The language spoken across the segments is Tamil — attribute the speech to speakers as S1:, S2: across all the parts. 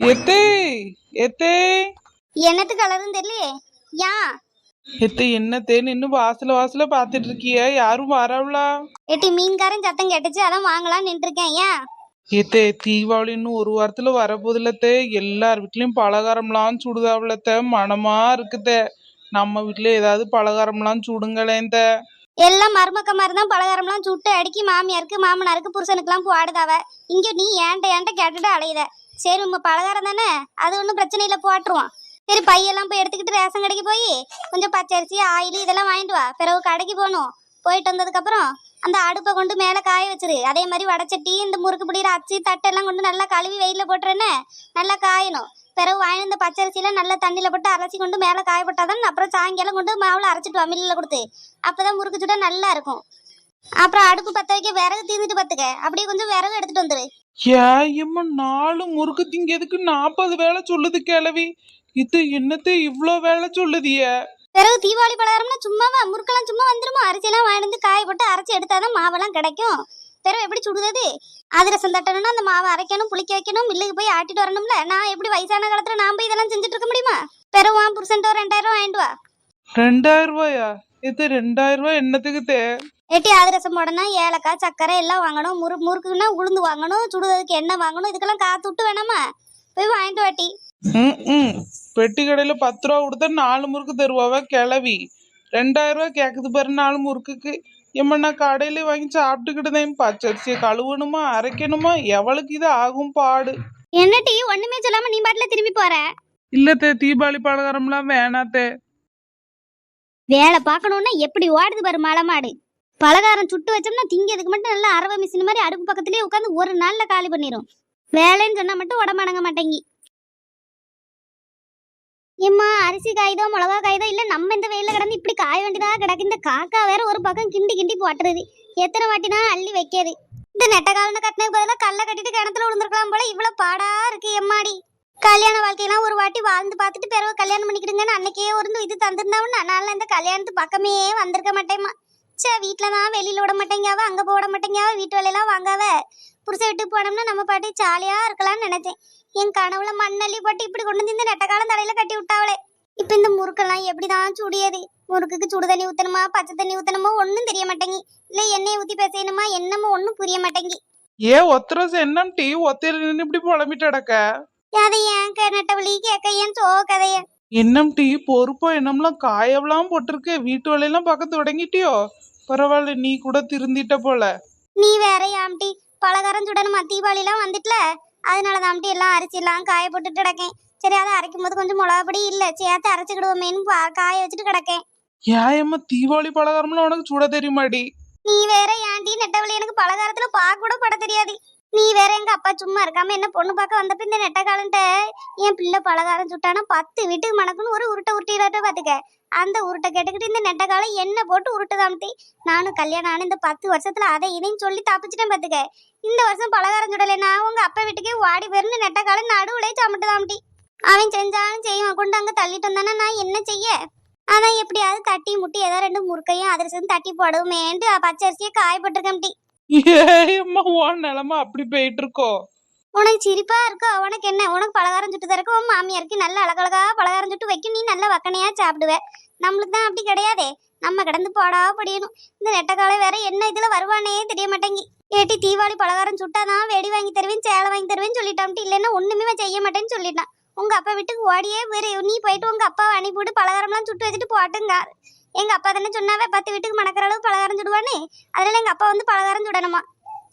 S1: எத்தே எத்தே.
S2: என்னத்து கலரும் தெரியலையே? யா.
S1: எத்தே என்னத்தேன்னு இன்னும் வாசல வாசல பாத்துட்டு இருக்கிய. யாரும் வரவளா?
S2: எட்டி மீன்காரன் சத்தம் கேட்டுச்சு அதான் வாங்கலாம் நின்றுருக்கேன் ஏன்
S1: ஏத்தே தீபாவளி இன்னும் ஒரு வாரத்துல வரப்போதுலத்தே எல்லார் வீட்லயும் பலகாரம்லாம் சுடுதாவுலத்த மனமா இருக்குதே நம்ம வீட்ல ஏதாவது பலகாரம்லாம் சுடுங்களேந்த
S2: எல்லாம் மருமக்க மாதிரி தான் பலகாரம்லாம் சுட்டு அடுக்கி மாமியாருக்கு மாமனாருக்கு புருஷனுக்குலாம் போடுதாவ. இங்க நீ ஏன்ட்ட ஏன்ட்ட கேட்டுட்டு அலையுத சரி உங்க பலகாரம் தானே? அது ஒன்றும் பிரச்சனை இல்லை போட்டுருவோம். சரி பையெல்லாம் போய் எடுத்துக்கிட்டு ரேஷன் கடைக்கு போய் கொஞ்சம் பச்சரிசி ஆயில் இதெல்லாம் வாங்கிட்டு வா. பிறகு கடைக்கு போகணும். போயிட்டு வந்ததுக்கப்புறம் அந்த அடுப்பை கொண்டு மேலே காய வச்சிரு. அதே மாதிரி வடச்சட்டி இந்த முறுக்கு பிடிக்கிற அச்சு தட்டெல்லாம் கொண்டு நல்லா கழுவி வெயிலில் போட்டுறேன்னு நல்லா காயணும். பிறகு வாங்கி இந்த பச்சரிசியில் நல்லா தண்ணியில் போட்டு அரைச்சி கொண்டு மேலே காய போட்டாதான் அப்புறம் சாயங்காலம் கொண்டு மாவில் அரைச்சிட்டு வா மில்லில் கொடுத்து. அப்போ தான் முறுக்கு சுட நல்லா இருக்கும். அப்புறம் அடுப்பு பற்ற வைக்க விறகு தீர்ந்துட்டு பார்த்துக்க. அப்படியே கொஞ்சம் விறகு எடுத்துகிட்டு வந்துரு.
S1: ஏம்மா நாலு முறுக்கு திங்கிறதுக்கு நாற்பது வேலை சொல்லுது கிளவி இது என்னத்த இவ்ளோ வேலை சொல்லுதிய?
S2: பிறகு தீபாவளி பலகாரம்னா சும்மாவா? முறுக்கெல்லாம் சும்மா வந்துருமா? அரிசியெல்லாம் வாங்கிட்டு வந்து காய போட்டு அரைச்சி எடுத்தாதான் மாவெல்லாம் கிடைக்கும். பிறகு எப்படி சுடுதது? அதிரசம் தட்டணும்னா அந்த மாவை அரைக்கணும் புளிக்க வைக்கணும் மில்லுக்கு போய் ஆட்டிட்டு வரணும்ல? நான் எப்படி வயசான காலத்துல நான் போய் இதெல்லாம் செஞ்சுட்டு இருக்க முடியுமா? பிறகு புருஷன்ட்ட ரெண்டாயிரம் ரூபாய் வாங்கிட்டு வா.
S1: ரெண்டாயிரம் ரூபாயா? இது ரெண்டாயிரம் ரூபாய் என்னத்துக்கு தே
S2: எட்டி அதிரசம் போடணும் ஏலக்காய் சர்க்கரை எல்லாம் வாங்கணும் முறு முறுக்குன்னா உளுந்து வாங்கணும் சுடுறதுக்கு எண்ணெய் வாங்கணும் இதுக்கெல்லாம் காத்து விட்டு வேணாமா? போய் வாங்கிட்டு வாட்டி
S1: ம் பெட்டி கடையில பத்து ரூபா கொடுத்தா நாலு முறுக்கு தருவாவ கிளவி. ரெண்டாயிரம் ரூபாய் கேக்குது பாரு நாலு முறுக்குக்கு. ஏம்மா நான் கடையில வாங்கி சாப்பிட்டுக்கிட்டுதேன். பச்சரிசியை கழுவணுமா அரைக்கணுமா? எவளுக்கு இது ஆகும் பாடு.
S2: என்னட்டி ஒண்ணுமே சொல்லாம நீ பாட்டுல திரும்பி போற?
S1: இல்லத்தே தீபாவளி பலகாரம்லாம் வேணாத்தே
S2: வேலை பார்க்கணும்னா எப்படி ஓடுது பாரு மலை மாடு. பலகாரம் சுட்டு வச்சோம்னா திங்கிறதுக்கு மட்டும் நல்லா அரவை மிஷின் மாதிரி அடுப்பு பக்கத்துலயே உட்காந்து ஒரு நாள்ல காலி பண்ணிரும். வேலைன்னு சொன்னா மட்டும் உடம்படங்க மாட்டேங்கி. ஏம்மா அரிசி காய்தோ மிளகா காய்தோ இல்ல நம்ம இந்த வெயில கிடந்து இப்படி காய வேண்டியதாக கிடக்கு. இந்த காக்கா வேற ஒரு பக்கம் கிண்டி கிண்டி போட்டுறது எத்தனை வாட்டினா அள்ளி வைக்காது. இந்த நெட்ட காலன கட்டினதுக்கு பதிலாக கல்லை கட்டிட்டு கிணத்துல விழுந்துருக்கலாம் போல இவ்வளவு பாடா இருக்கு எம்மாடி. கல்யாண வாழ்க்கையெல்லாம் ஒரு வாட்டி வாழ்ந்து பார்த்துட்டு பிறகு கல்யாணம் பண்ணிக்கிடுங்கன்னு அன்னைக்கே ஒரு இது தந்திருந்தாவும் நான் இந்த கல்யாணத்து பக்கமே வந்திருக்க மாட்டேம்மா. சே வீட்டில் தான் வெளியில விட மாட்டேங்காவ அங்கே போட மாட்டேங்காவ வீட்டு வேலையெல்லாம் வாங்காவ. புருஷ விட்டு போனோம்னா நம்ம பாட்டி ஜாலியாக இருக்கலாம்னு நினைச்சேன். என் கனவுல மண்ணள்ளி போட்டு இப்படி கொண்டு வந்து இந்த நெட்டக்காலம் தலையில கட்டி விட்டாவளே. இப்போ இந்த முறுக்கெல்லாம் எப்படிதான் சுடியது? முறுக்குக்கு சுடு தண்ணி ஊத்தணுமா பச்சை தண்ணி ஊத்தணுமா ஒன்றும் தெரிய மாட்டேங்கி. இல்லை எண்ணெயை ஊற்றி பேசணுமா என்னமோ ஒன்றும் புரிய மாட்டேங்கி.
S1: ஏ ஒத்தரசு என்னம் டீ ஒத்தையில நின்று இப்படி புலம்பிட்டு அடக்க
S2: அதை ஏன் நெட்டவழி கேட்க ஏன் சோ கதைய
S1: என்னம் டீ பொறுப்போ என்னம்லாம் காயவெல்லாம் போட்டிருக்கு. வீட்டு வேலையெல்லாம் பக்கத்து தொடங்கிட்டியோ? பரவாயில்ல நீ கூட திருந்திட்ட போல.
S2: நீ வேற ஆம்டி பலகாரம் சுடணுமா தீபாவளிலாம் வந்துட்டுல? அதனால தாம்டி எல்லாம் அரிசி எல்லாம் காய போட்டுட்டு கிடக்கேன். சரி அதை அரைக்கும் போது கொஞ்சம் மிளகாப்பொடி இல்ல சேர்த்து அரைச்சுக்கிடுவோமேனு பா- காய வச்சுட்டு கிடக்கேன்.
S1: ஏயம்மா தீபாவளி பலகாரம்லாம் உனக்கு சுட தெரியுமாடி
S2: நீ வேற ஏன்டி நெட்டவழி எனக்கு பலகாரத்துல பார்க்க கூட பட தெரியாது. நீ வேற எங்க அப்பா சும்மா இருக்காம என்ன பொண்ணு பார்க்க வந்தப்ப இந்த நெட்டக்காலன்ட்ட என் பிள்ளை பலகாரம் சுட்டானா பத்து வீட்டுக்கு மணக்குன்னு ஒரு உருட்டை உருட்டிடாட்ட பாத்துக்க. அந்த உருட்டை கேட்டுக்கிட்டு இந்த நெட்டக்காலம் என்ன போட்டு உருட்டுதாம்டி நானும் கல்யாணம் ஆன இந்த பத்து வருஷத்துல அதை இதையும் சொல்லி தப்பிச்சிட்டேன் பாத்துக்க. இந்த வருஷம் பலகாரம் சுடலைன்னா உங்க அப்பா வீட்டுக்கே வாடி பெருந்து நெட்டக்காலம் நடுவுலே சமட்டுதாம்டி அவன் செஞ்சாலும் செய்வான் கொண்டு அங்க தள்ளிட்டு வந்தானா? நான் என்ன செய்ய? அதான் எப்படியாவது தட்டி முட்டி ஏதாவது ரெண்டு முறுக்கையும் அதிரசம் தட்டி போடுவோமேன்ட்டு பச்சரிசியை காய போட்டிருக்கேன்டி
S1: உன் அப்படி போயிட்டு இருக்கோ
S2: உனக்கு சிரிப்பா இருக்கோ? உனக்கு என்ன? உனக்கு பலகாரம் சுட்டு தரக்கு உன் மாமியாருக்கு நல்ல அழகழகா பலகாரம் சுட்டு வைக்கும் நீ நல்ல வக்கனையா சாப்பிடுவ. நம்மளுக்கு தான் அப்படி கிடையாதே. நம்ம கிடந்து போடா படியணும். இந்த நெட்டக்காலை வேற என்ன இதுல வருவானே தெரிய மாட்டேங்கி. ஏட்டி தீபாவளி பலகாரம் சுட்டாதான் வெடி வாங்கி தருவேன் சேலை வாங்கி தருவேன்னு சொல்லிட்டான்ட்டு இல்லைன்னா ஒண்ணுமே செய்ய மாட்டேன்னு சொல்லிட்டான். உங்க அப்பா வீட்டுக்கு ஓடியே வேறு நீ போயிட்டு உங்க அப்பாவை அனுப்பிவிட்டு பலகாரம்லாம் சுட்டு வச்சுட்டு போட்டுங்க. எங்க அப்பா தானே சொன்னாவே பத்து வீட்டுக்கு மணக்கிற அளவு பலகாரம் சுடுவானே? அதனால எங்க அப்பா வந்து பலகாரம் சுடணுமா?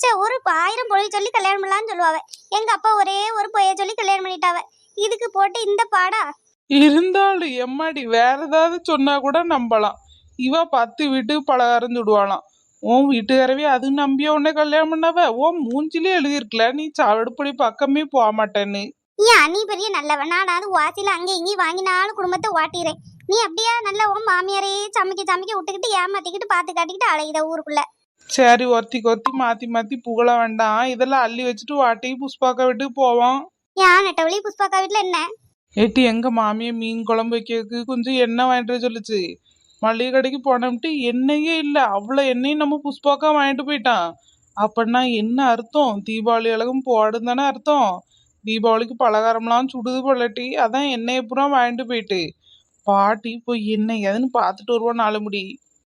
S2: சே ஒரு ஆயிரம் பொய் சொல்லி கல்யாணம் பண்ணலாம்னு சொல்லுவாவ. எங்க அப்பா ஒரே ஒரு பொய்ய சொல்லி கல்யாணம் பண்ணிட்டாவ. இதுக்கு போட்டு இந்த பாடா?
S1: இருந்தாலும் எம்மாடி வேற ஏதாவது சொன்னா கூட நம்பலாம். இவ பத்து வீட்டுக்கு பலகாரம் சுடுவாளாம். உன் வீட்டுக்காரவே அது நம்பிய உடனே கல்யாணம் பண்ணாவ உன் மூஞ்சிலே எழுதியிருக்கல நீ சாவடுப்படி பக்கமே போக மாட்டேன்னு.
S2: ஏன் நீ பெரிய நல்லவன். நானாவது வாசில அங்கே இங்கேயும் வாங்கினாலும் குடும்பத்தை ஓட்டிறேன். நீ அப்படியா? நல்ல உன் மாமியாரே சமைக்க சமைக்க விட்டுக்கிட்டு ஏமாத்திக்கிட்டு பார்த்து காட்டிக்கிட்டு அலையுத ஊருக்குள்ள.
S1: சரி ஒத்தி கொத்தி மாத்தி மாத்தி புகழ வேண்டாம். இதெல்லாம் அள்ளி வச்சுட்டு வாட்டி புஷ்பாக்கா வீட்டுக்கு போவோம்.
S2: ஏன் நெட்டவழி? புஷ்பாக்கா வீட்டுல என்ன?
S1: ஏட்டி எங்க மாமியை மீன் குழம்பு வைக்கிறதுக்கு கொஞ்சம் எண்ணெய் வாங்கிட்டு சொல்லுச்சு. மளிகை கடைக்கு போனோம்ட்டு எண்ணெயே இல்லை. அவ்வளோ எண்ணெயும் நம்ம புஷ்பாக்கா வாங்கிட்டு போயிட்டான். அப்படின்னா என்ன அர்த்தம்? தீபாவளி அழகும் போடுன்னு தானே அர்த்தம். தீபாவளிக்கு பலகாரம்லாம் சுடுது பொள்ளட்டி அதான் எண்ணெயை பூரா வாங்கிட்டு போயிட்டு. பாட்டி போய் என்ன ஏதுன்னு பார்த்துட்டு வருவோம் நாலு முடி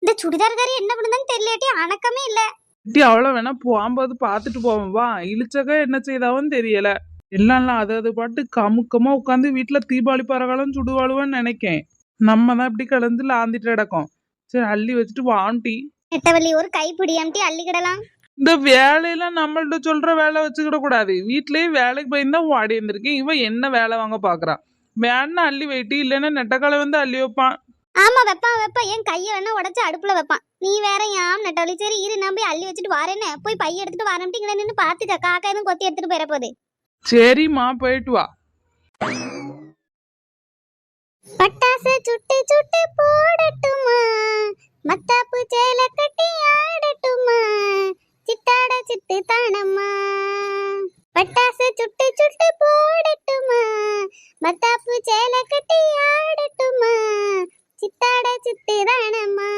S2: இந்த சுடிதார்காரி என்ன பண்ணுதான்னு தெரியலையாட்டி அணக்கமே இல்ல.
S1: டி அவ்வளோ வேணா போகும்போது பார்த்துட்டு போவோம் வா. இழிச்சக்க என்ன செய்தாவும் தெரியல. எல்லாம் அது அது பாட்டு கமுக்கமா உட்காந்து வீட்டில் தீபாவளி பரகாலம் சுடுவாளுவான்னு நினைக்கேன். நம்ம தான் இப்படி கலந்து லாந்திட்டு கிடக்கோம். சரி அள்ளி வச்சுட்டு வாண்டி
S2: நெட்டவள்ளி ஒரு கைப்பிடியாமட்டி அள்ளிக்கிடலாம்
S1: இந்த வேலையெல்லாம் நம்மள்ட்ட சொல்ற வேலை வச்சுக்கிட கூடாது. வீட்லயே வேலைக்கு போயிருந்தா ஓடி இருந்திருக்கேன் இவன் என்ன வேலை வாங்க பாக்குறான் வேணா அள்ளி வைட்டி இல்லைன்னா நெட்டக்காலை வந்து அள்ளி வைப்பான்.
S2: ஆமா வைப்பான் வைப்பான். என் கையை வேணா உடச்சு அடுப்புல வைப்பான். நீ வேற யாம் நெட்டவள்ளி சரி இரு நான் போய் அள்ளி வச்சுட்டு வரேன்னு. போய் பைய எடுத்துட்டு வரேன்ட்டு இங்கே நின்று பார்த்துக்க காக்கா எதுவும் கொத்தி எடுத்துட்டு போயிட போகுது.
S1: சரிம்மா போயிட்டு வா.
S2: பட்டாசு சுட்டு சுட்டு போடட்டுமா? மத்தாப்பு சேல கட்டி ஆடட்டுமா? சிட்டாட சிட்டு தானம்மா? பட்டாசு சுட்டு சுட்டு போடட்டுமா? மத்தாப்பு சேல கட்டி ஆடட்டுமா? சித்தாட சிட்டு தானம்மா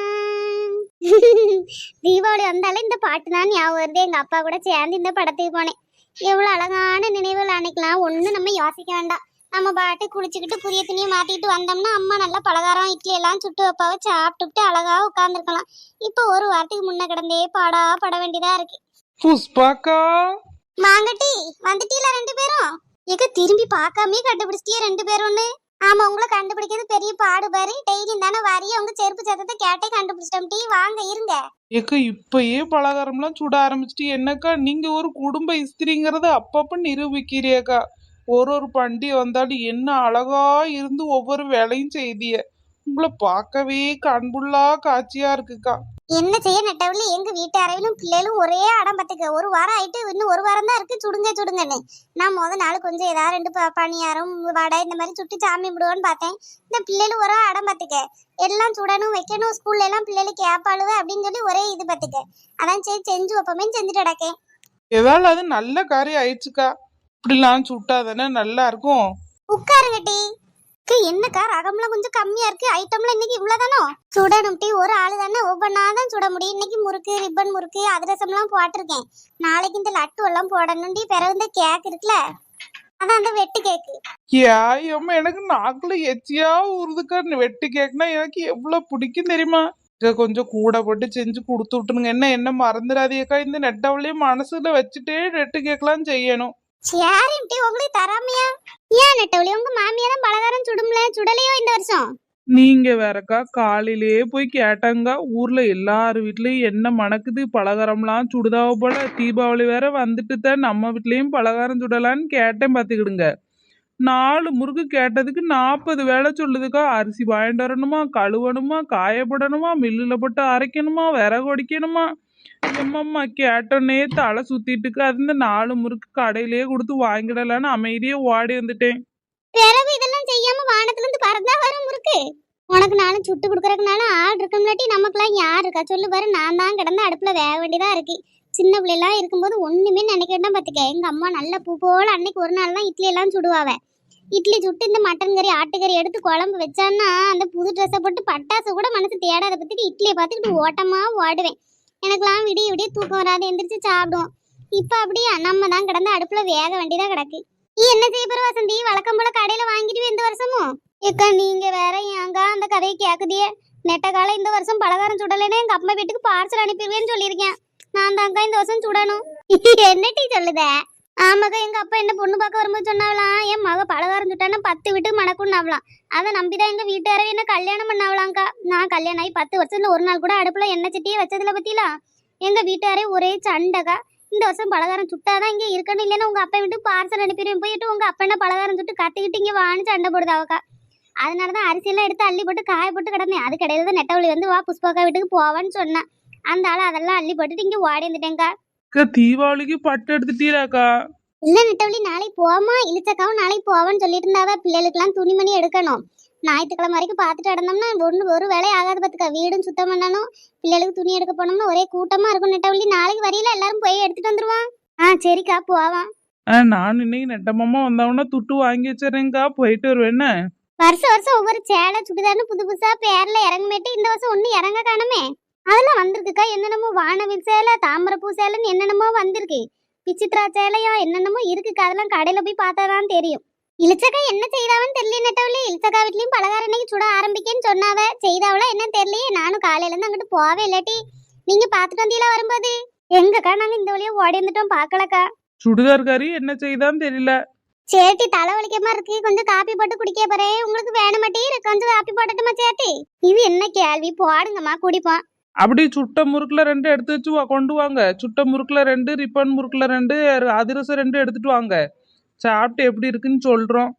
S2: தீபாவளி வந்தாலே இந்த பாட்டு தான் ஞாபகம் வருது. எங்கள் அப்பா கூட சேர்ந்து இந்த படத்துக்கு போனேன். எவ்வளோ அழகான நினைவுகள் அன்னைக்கெல்லாம் ஒன்றும் நம்ம யோசிக்க வேண்டாம். நம்ம பாட்டு குளிச்சுக்கிட்டு புதிய துணியை மாட்டிக்கிட்டு வந்தோம்னா அம்மா நல்லா பலகாரம் இட்லி எல்லாம் சுட்டு வைப்பாவை சாப்பிட்டுட்டு அழகாக உட்காந்துருக்கலாம் இப்போ ஒரு வாரத்துக்கு முன்னே கிடந்தே பாடா பட வேண்டியதாக இருக்கு.
S1: புஷ்பாக்கா?
S2: மாங்கட்டி வந்துட்டீல ரெண்டு பேரும்? எங்க திரும்பி பார்க்காமயே கண்டுபிடிச்சிட்டியே ரெண்டு பேரும்னு ஆமா உங்களை கண்டுபிடிக்கிறது பெரிய பாடு பாரு. டெய்லி தானே வரைய உங்க செருப்பு சத்தத்தை கேட்டே கண்டுபிடிச்சிட்டோம் டீ. வாங்க இருங்க.
S1: ஏக்கா இப்பயே பலகாரம்லாம் சுட ஆரம்பிச்சிட்டு. என்னக்கா நீங்க ஒரு குடும்ப இஸ்திரிங்கிறத அப்பப்ப நிரூபிக்கிறீக்கா ஒரு ஒரு பண்டிகை வந்தாலும் என்ன அழகா இருந்து ஒவ்வொரு வேலையும் செய்திய. உங்களை பார்க்கவே கண்புள்ளா காட்சியா இருக்குக்கா.
S2: என்ன செய்ய நெட்டவள்ளி? எங்க வீட்டு அறையிலும் பிள்ளைகளும் ஒரே அடம் பத்துக்க. ஒரு வாரம் ஆயிட்டு இன்னும் ஒரு வாரம் தான் இருக்கு. சுடுங்க சுடுங்கன்னு. நான் முத நாள் கொஞ்சம் ஏதாவது ரெண்டு பணியாரம் வடை இந்த மாதிரி சுட்டு சாமி விடுவோன்னு பார்த்தேன். இந்த பிள்ளைகளும் ஒரே அடம் பத்துக்க. எல்லாம் சுடணும் வைக்கணும் ஸ்கூல்ல எல்லாம் பிள்ளைகளுக்கு கேப்பாளுவ அப்படின்னு சொல்லி ஒரே இது பத்துக்க. அதான் சரி செஞ்சு வைப்போமே செஞ்சுட்டு கிடக்கேன்.
S1: ஏதாவது அது நல்ல காரியம் ஆயிடுச்சுக்கா. இப்படிலாம் சுட்டாதானே நல்லா இருக்கும்.
S2: உட்காருங்க டீ என்னக்கா ரகம்லாம் கொஞ்சம் கம்மியா இருக்கு. ஐட்டம்லாம் இன்னைக்கு இவ்வளவுதானோ? சுடணும் டீ ஒரு ஆளு தானே. ஒவ்வொன்றா தான் சுட முடியும். இன்னைக்கு முறுக்கு ரிப்பன் முறுக்கு அதிரசம்லாம் போட்டிருக்கேன். நாளைக்கு இந்த லட்டு எல்லாம் போடணும் டீ பிறகு இந்த கேக் இருக்குல்ல? அதான் அந்த வெட்டு கேக்கு
S1: ஏம்மா எனக்கு நாக்குல எச்சியா ஊறுதுக்கா? வெட்டு கேக்குனா எனக்கு எவ்வளவு பிடிக்கும் தெரியுமா? கொஞ்சம் கூட போட்டு செஞ்சு கொடுத்து விட்டுருங்க. என்ன என்ன மறந்துடாதீக்கா இந்த நெட்டவளையும் மனசுல வச்சுட்டே நெட்டு கேட்கலாம் செய்யணும்.
S2: சரிம் டீ உங்களுக்கு தராமையா? ஏன் நெட்டவழி உங்க மாமியா தான் பலகாரம் சுடும்ல? சுடலையோ இந்த வருஷம்?
S1: நீங்க வேறக்கா காலையிலேயே போய் கேட்டாங்க ஊர்ல எல்லார் வீட்லயும் என்ன மணக்குது? பலகாரம்லாம் சுடுதாவ போல தீபாவளி வேற வந்துட்டு தான் நம்ம வீட்லயும் பலகாரம் சுடலான்னு கேட்டேன் பாத்துக்கிடுங்க. நாலு முறுக்கு கேட்டதுக்கு நாற்பது வேலை சொல்லுதுக்கா. அரிசி வாங்கிட்டு வரணுமா? கழுவணுமா? காயப்படணுமா? மில்லுல போட்டு அரைக்கணுமா? விறகு ஒடிக்கணுமா? எம்மம்மா கேட்டோன்னே தலை சுத்திட்டுக்கு அது இந்த நாலு முறுக்கு கடையிலேயே கொடுத்து வாங்கிடலான்னு அமைதியே ஓடி வந்துட்டேன்.
S2: வானத்துல இருந்து பறந்தா வரும் முறுக்கு. உனக்கு நானும் சுட்டு கொடுக்கறதுனால ஆள் இருக்கும்லாட்டி நமக்குலாம் யார் இருக்கா? சொல்லு பாரு நான் தான் கிடந்து அடுப்புல வேக வேண்டியதா இருக்கு. சின்ன பிள்ளைலாம் இருக்கும்போது ஒண்ணுமே நினைக்கிட்டா பாத்துக்க. எங்க அம்மா நல்ல பூ போல அன்னைக்கு ஒரு நாள் தான் இட்லி எல்லாம் சுடுவாவே. இட்லி சுட்டு இந்த மட்டன் கறி ஆட்டுக்கறி எடுத்து குழம்பு வச்சான்னா அந்த புது ட்ரெஸ்ஸை போட்டு பட்டாசு கூட மனசு தேடாத பத்துக்கு இட்லியை பார்த்துக்கிட்டு ஓட்டமா ஓடுவேன். எனக்கெல்லாம் விடிய விடிய தூக்கம் வராது. எந்திரிச்சு சாப்பிடுவோம். இப்போ அப்படியே? நம்ம தான் கிடந்து அடுப்புல வேக வேண்டியதா கிடக்கு. நீ என்ன செய்ய வசந்தி? வழக்கம் போல கடையில வாங்கிட்டு ஏக்கா நீங்க வேற ஏங்க அந்த கதையை கேக்குதியே? நெட்ட காலம் இந்த வருஷம் பலகாரம் சுடலைன்னு எங்க அம்மா வீட்டுக்கு பார்சல் அனுப்பிடுவேன்னு சொல்லியிருக்கேன். நான் தாங்க இந்த வருஷம் சுடணும். என்ன டீ சொல்லுத? ஆமாக்கா எங்க அப்பா என்ன பொண்ணு பார்க்க வரும்போது சொன்னாவலாம். என் மக பலகாரம் சுட்டானா பத்து வீட்டு மணக்குன்னாவலாம் அதை நம்பிதான் எங்க வீட்டுக்காரவே என்ன கல்யாணம் பண்ணாவலாங்க்கா நான் கல்யாணம் ஆகி பத்து வருஷத்துல ஒரு நாள் கூட அடுப்புல எண்ணெய் சட்டியே வச்சதுல பத்திலாம் எங்க வீட்டுக்காரே ஒரே சண்டைக்கா. இந்த வருஷம் பலகாரம் சுட்டாதான் இங்கே இருக்கணும். இல்லைன்னா உங்க அப்பா வீட்டுக்கு பார்சல் அனுப்பிடுவேன். போயிட்டு உங்க அப்பா என்ன பலகாரம் சுட்டு கத்திக்கிட்டு இங்கே வான்னு சண்டை போடுதாவக்கா. அவக்கா அதனாலதான் அரிசியெல்லாம் எடுத்து அள்ளி போட்டு காய போட்டு கிடந்தேன். அது கிடையாது தான் நெட்டவழி வந்து வா புஷ்பாக்கா வீட்டுக்கு போவான்னு சொன்னேன். அந்த ஆள் அதெல்லாம் அள்ளி போட்டுட்டு இங்க ஓடி வந்துட்டேங்க்கா
S1: அக்கா தீபாவளிக்கு பட்டு எடுத்துட்டீராக்கா?
S2: இல்ல நெட்டவழி நாளைக்கு போமா இழிச்சக்காவும் நாளைக்கு போவான்னு சொல்லிட்டு இருந்தாவ. பிள்ளைகளுக்கெல்லாம் துணிமணி எடுக்கணும். ஞாயிற்றுக்கிழமை வரைக்கும் பார்த்துட்டு நடந்தோம்னா ஒன்று ஒரு வேலை ஆகாது பார்த்துக்க. வீடும் சுத்தம் பண்ணணும். பிள்ளைகளுக்கு துணி எடுக்க போனோம்னா ஒரே கூட்டமா இருக்கும் நெட்டவழி. நாளைக்கு வரையில எல்லாரும் போய் எடுத்துட்டு வந்துருவான். ஆ சரிக்கா போவான்.
S1: ஆ, நான் இன்னைக்கு நெட்டமாமா வந்தவொடனே துட்டு வாங்கி வச்சிடுறேங்க்கா போயிட்டு வருவேன்னு
S2: வருஷம் வருஷம் ஒவ்வொரு சேலை சுடிதார்னு புது புதுசா பேர்ல இறங்குமேட்டு இந்த வருஷம் ஒண்ணு இறங்க காணுமே. அதெல்லாம் வந்திருக்குக்கா. என்னென்னமோ வானவில் சேலை தாமரப்பூ சேலைன்னு என்னென்னமோ வந்திருக்கு. விசித்ரா சேலையோ என்னென்னமோ இருக்குக்கா. அதெல்லாம் கடையில போய் பார்த்தாதான் தெரியும். இளிச்சக்கா என்ன செய்தாவன்னு தெரியல நெட்டவளே இளிச்சக்கா வீட்லயும் பலகாரம் இன்னைக்கு சுட ஆரம்பிக்கேன்னு சொன்னாவ. செய்தாவளா என்ன தெரியலையே. நானும் காலையில இருந்து அங்கிட்டு போவே இல்லாட்டி. நீங்க பாத்துட்டு வந்தீங்களா வரும்போது? எங்கக்கா நாங்க இந்த வழியா ஓடி வந்துட்டோம் பாக்கலக்கா
S1: சுடிதார்காரி என்ன செய்தான்னு தெரியல.
S2: சேட்டி தலை வலிக்கமா இருக்கு. கொஞ்சம் காப்பி போட்டு குடிக்க போறேன் உங்களுக்கு வேணுமாட்டி கொஞ்சம் காப்பி போடட்டுமா சேட்டி. இது என்ன கேள்வி? போடுங்கம்மா குடிப்போம்.
S1: அப்படி சுட்ட முறுக்குல ரெண்டு எடுத்து வச்சு வா- கொண்டு வாங்க. சுட்ட முறுக்குல ரெண்டு ரிப்பன் முறுக்குல ரெண்டு அதிரசம் ரெண்டு எடுத்துட்டு வாங்க. சாப்பிட்டு எப்படி இருக்குன்னு சொல்றோம்.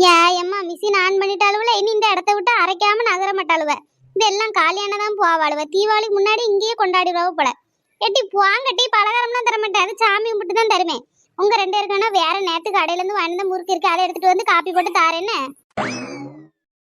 S2: ஏ எம்மா மிஷின் ஆன் பண்ணிட்டாளுவல இனி இந்த இடத்த விட்டு அரைக்காம நகர மாட்டாளுவ இதெல்லாம் காலியானதான் போவாளுவ. தீபாவளி முன்னாடி இங்கேயே கொண்டாடிடுவ போல. எட்டி வாங்கட்டி பலகாரம்லாம் தர மாட்டேன் அது சாமி கும்பிட்டு தான் தருவேன். உங்க ரெண்டு பேருக்கான வேற நேரத்துக்கு கடையில இருந்து வாங்கின முறுக்கு இருக்கு அதை எடுத்துட்டு வந்து காப்பி போட்டு தாரேன்னு?